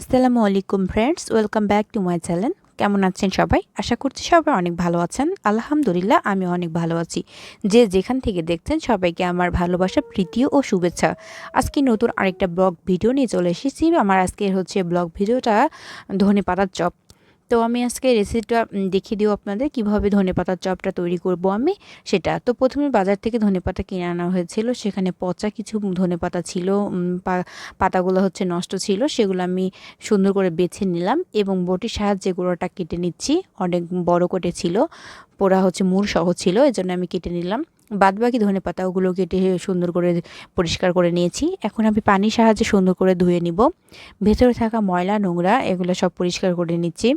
আসসালামু আলাইকুম friends welcome back to my channel কেমন আছেন সবাই? আশা করছি সবাই অনেক ভালো আছেন। আলহামদুলিল্লাহ আমি অনেক ভালো আছি। যে যেখান থেকে দেখছেন সবাইকে আমার ভালোবাসা, প্রীতি ও শুভেচ্ছা। আজকে নতুন আরেকটা ব্লগ ভিডিও নিয়ে চলে এসেছি। আমার আজকের হচ্ছে ব্লগ ভিডিওটা ধনে পাতার চপ। তো আমি আজকে রেসিপিটা দেখিয়ে দিও আপনাদের কীভাবে ধনেপাতার চপটা তৈরি করব আমি সেটা। তো প্রথমে বাজার থেকে ধনেপাতা কিনে আনা হয়েছিল, সেখানে পচা কিছু ধনেপাতা ছিল পাতাগুলো হচ্ছে নষ্ট ছিল, সেগুলো আমি সুন্দর করে বেছে নিলাম এবং বটির সাহায্যে গুঁড়োটা কেটে নিচ্ছি, অনেক বড় কোটে ছিল, পোড়া হচ্ছে মূল সহ ছিল, এজন্য আমি কেটে নিলাম। বাদ বাকি ধনে পাতাগুলো কেটে সুন্দর করে পরিষ্কার করে নিয়েছি। এখন আমি পানির সাহায্যে সুন্দর করে ধুয়ে নিব। ভেতরে থাকা ময়লা, নোংরা, এগুলো সব পরিষ্কার করে নিচ্ছি।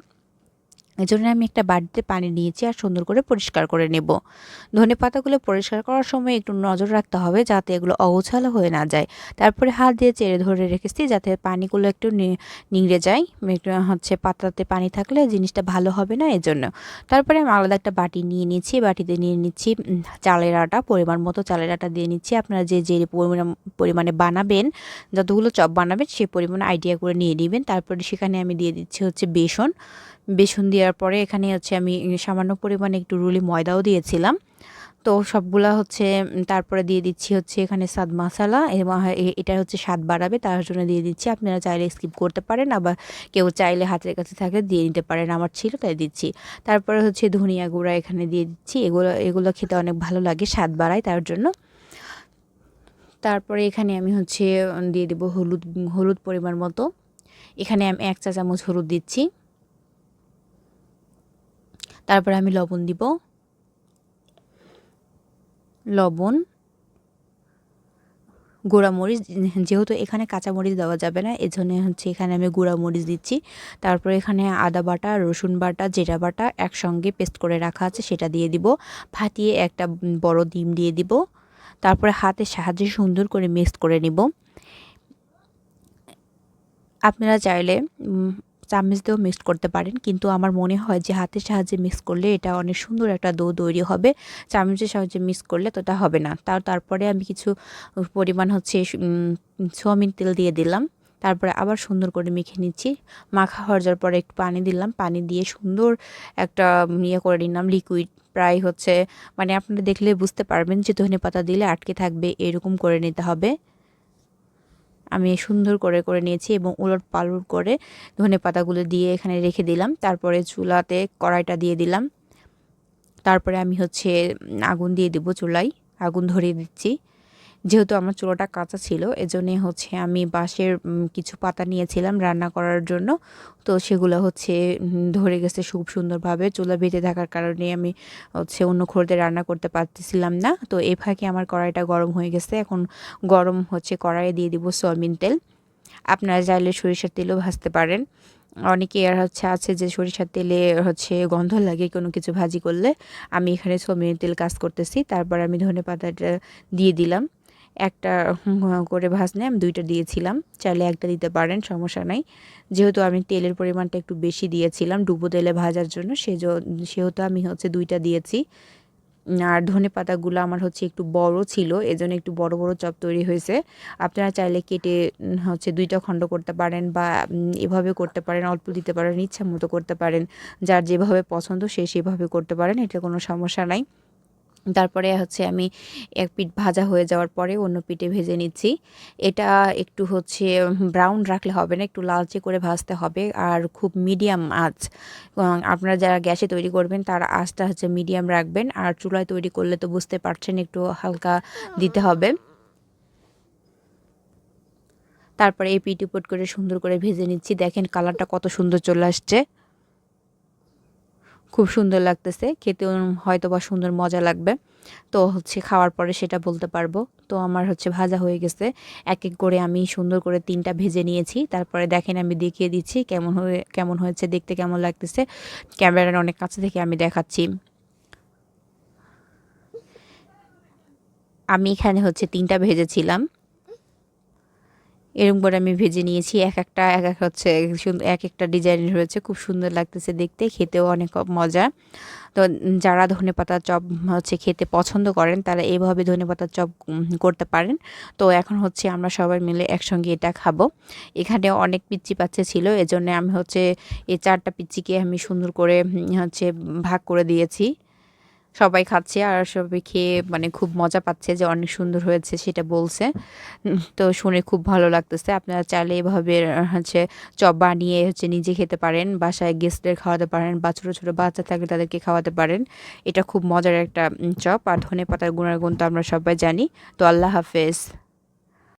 এজন্য আমি একটা বাড়িতে পানি নিয়েছি আর সুন্দর করে পরিষ্কার করে নেব। ধনে পাতাগুলো পরিষ্কার করার সময় একটু নজর রাখতে হবে যাতে এগুলো অগোছালো হয়ে না যায়। তারপরে হাত দিয়ে চেড়ে ধরে রেখেছি যাতে পানিগুলো একটু নিংড়ে যায়। একটু হচ্ছে পাতাতে পানি থাকলে জিনিসটা ভালো হবে না এজন্য। তারপরে আমি আলাদা একটা বাটি নিয়ে নিচ্ছি বাটিতে নিয়ে নিচ্ছি চালের আটা, পরিমাণ মতো চালের আটা দিয়ে নিচ্ছি। আপনারা যে যে পরিমাণে বানাবেন, যতগুলো চপ বানাবেন সেই পরিমাণে আইডিয়া করে নিয়ে নেবেন। তারপরে সেখানে আমি দিয়ে দিচ্ছি হচ্ছে বেসন। বেসন দেওয়ার পরে এখানে হচ্ছে আমি সামান্য পরিমাণে একটু রুলি ময়দাও দিয়েছিলাম। তো সবগুলা হচ্ছে তারপরে দিয়ে দিচ্ছি হচ্ছে এখানে স্বাদ মশালা এবং এটা হচ্ছে স্বাদ বাড়াবে, তার জন্য দিয়ে দিচ্ছি। আপনারা চাইলে স্কিপ করতে পারেন, আবার কেউ চাইলে হাতের কাছে থাকলে দিয়ে নিতে পারেন, আমার ছিল তাই দিচ্ছি। তারপরে হচ্ছে ধনিয়া গুঁড়া এখানে দিয়ে দিচ্ছি, এগুলো এগুলো খেতে অনেক ভালো লাগে, স্বাদ বাড়ায় তার জন্য। তারপরে এখানে আমি হচ্ছে দিয়ে দেবো হলুদ হলুদ পরিমাণ মতো। এখানে আমি এক চা চামচ হলুদ দিচ্ছি। তারপরে আমি লবণ দিব। লবণ মরিচ যেহেতু এখানে কাঁচামরিচ দেওয়া যাবে না, এজন্য হচ্ছে এখানে আমি মরিচ দিচ্ছি। তারপরে এখানে আদা বাটা, রসুন বাটা, জিরা বাটা একসঙ্গে পেস্ট করে রাখা আছে, সেটা দিয়ে দিব। ফাটিয়ে একটা বড় ডিম দিয়ে দিব। তারপরে হাতের সাহায্যে সুন্দর করে মিক্স করে নিব। আপনারা চাইলে চামচ দিয়েও মিক্স করতে পারেন। কিন্তু আমার মনে হয় যে হাতের সাহায্যে মিক্স করলে এটা অনেক সুন্দর একটা দো তৈরি হবে। চামচের সাহায্যে মিক্স করলে তো তা হবে না। তার, তারপরে আমি কিছু পরিমাণ হচ্ছে সোয়াবিন তেল দিয়ে দিলাম। তারপরে আবার সুন্দর করে মেখে নিচ্ছি। মাখা হওয়ার যাওয়ার পরে একটু পানি দিলাম। পানি দিয়ে সুন্দর একটা ইয়ে করে নিলাম। লিকুইড প্রায় হচ্ছে মানে আপনারা দেখলে বুঝতে পারবেন যে ধনে পাতা দিলে আটকে থাকবে, এরকম করে নিতে হবে। আমি সুন্দর করে করে নিয়েছি এবং উলট পালট করে ধনে পাতাগুলো দিয়ে এখানে রেখে দিলাম। তারপরে চুলাতে কড়াইটা দিয়ে দিলাম। তারপরে আমি হচ্ছে আগুন দিয়ে দেবো চুলাই আগুন ধরিয়ে দিচ্ছি। যেহেতু আমার চুলোটা কাঁচা ছিল, এজন্যে হচ্ছে আমি বাঁশের কিছু পাতা নিয়েছিলাম রান্না করার জন্য। তো সেগুলো হচ্ছে ধরে গেছে খুব সুন্দরভাবে চুলা বেঁধে থাকার কারণে আমি হচ্ছে অন্য খোরতে রান্না করতে পারতেছিলাম না। তো এ ফাঁকে আমার কড়াইটা গরম হয়ে গেছে। এখন গরম হচ্ছে কড়াইয়ে দিয়ে দিব সয়াবিন তেল। আপনারা চাইলে সরিষার তেলও ভাজতে পারেন। অনেকে আর হচ্ছে আছে যে সরিষার তেলে হচ্ছে গন্ধ লাগে কোনো কিছু ভাজি করলে। আমি এখানে সয়াবিন তেল কাজ করতেছি। তারপর আমি ধনে পাতাটা দিয়ে দিলাম। একটা করে ভাজনে আমি দুইটা দিয়েছিলাম। চাইলে একটা দিতে পারেন, সমস্যা নাই। যেহেতু আমি তেলের পরিমাণটা একটু বেশি দিয়েছিলাম ডুবো তেলে ভাজার জন্য সেহেতু আমি হচ্ছে দুইটা দিয়েছি। আর ধনে পাতাগুলো আমার হচ্ছে একটু বড় ছিল, এজন্য একটু বড় বড় চপ তৈরি হয়েছে। আপনারা চাইলে কেটে হচ্ছে দুইটা খণ্ড করতে পারেন বা এভাবে করতে পারেন, অল্প দিতে পারেন, ইচ্ছা মতো করতে পারেন। যার যেভাবে পছন্দ সে সেভাবে করতে পারেন, এটা কোনো সমস্যা নাই। তারপরে হচ্ছে আমি এক পিঠ ভাজা হয়ে যাওয়ার পরে অন্য পিঠে ভেজে নিচ্ছি। এটা একটু হচ্ছে ব্রাউন রাখলে হবে না, একটু লালচে করে ভাজতে হবে। আর খুব মিডিয়াম আঁচ আপনারা যারা গ্যাসে তৈরি করবেন, তার আঁচটা হচ্ছে মিডিয়াম রাখবেন। আর চুলায় তৈরি করলে তো বুঝতে পারছেন, একটু হালকা দিতে হবে। তারপরে এই পিটি পুট করে সুন্দর করে ভেজে নিচ্ছি। দেখেন কালারটা কত সুন্দর চলে আসছে। খুব সুন্দর লাগতেছে। খেতেও হয়তো বা সুন্দর মজা লাগবে। তো হচ্ছে খাওয়ার পরে সেটা বলতে পারব। তো আমার হচ্ছে ভাজা হয়ে গেছে। এক এক করে আমি সুন্দর করে তিনটা ভেজে নিয়েছি। তারপরে দেখেন আমি দেখিয়ে দিচ্ছি কেমন হয়ে, কেমন হয়েছে, দেখতে কেমন লাগতেছে। ক্যামেরার অনেক কাছে থেকে আমি দেখাচ্ছি। আমি এখানে হচ্ছে তিনটা ভেজেছিলাম। এরকম করে আমি ভেজে নিয়েছি। এক একটা, এক এক হচ্ছে এক একটা ডিজাইনের হয়েছে, খুব সুন্দর লাগতেছে দেখতে, খেতেও অনেক মজা। তো যারা ধনে পাতার চপ হচ্ছে খেতে পছন্দ করেন, তারা এইভাবে ধনে পাতার চপ করতে পারেন। তো এখন হচ্ছে আমরা সবাই মিলে একসঙ্গে এটা খাব। এখানে অনেক পিচ্চি পাচ্ছে ছিল, এজন্য আমি হচ্ছে এই চারটা পিচ্চিকে আমি সুন্দর করে হচ্ছে ভাগ করে দিয়েছি। সবাই খাচ্ছে আর সবাই খেয়ে মানে খুব মজা পাচ্ছে যে অনেক সুন্দর হয়েছে সেটা বলছে। তো শুনে খুব ভালো লাগতেছে। আপনারা চাইলে এভাবে হচ্ছে চপ বানিয়ে হচ্ছে নিজে খেতে পারেন, বাসায় গেস্টদের খাওয়াতে পারেন বা ছোটো ছোটো বাচ্চা থাকলে তাদেরকে খাওয়াতে পারেন। এটা খুব মজার একটা চপ। আর ধনে পাতার গুণাগুণ তো আমরা সবাই জানি। তো আল্লাহ হাফেজ।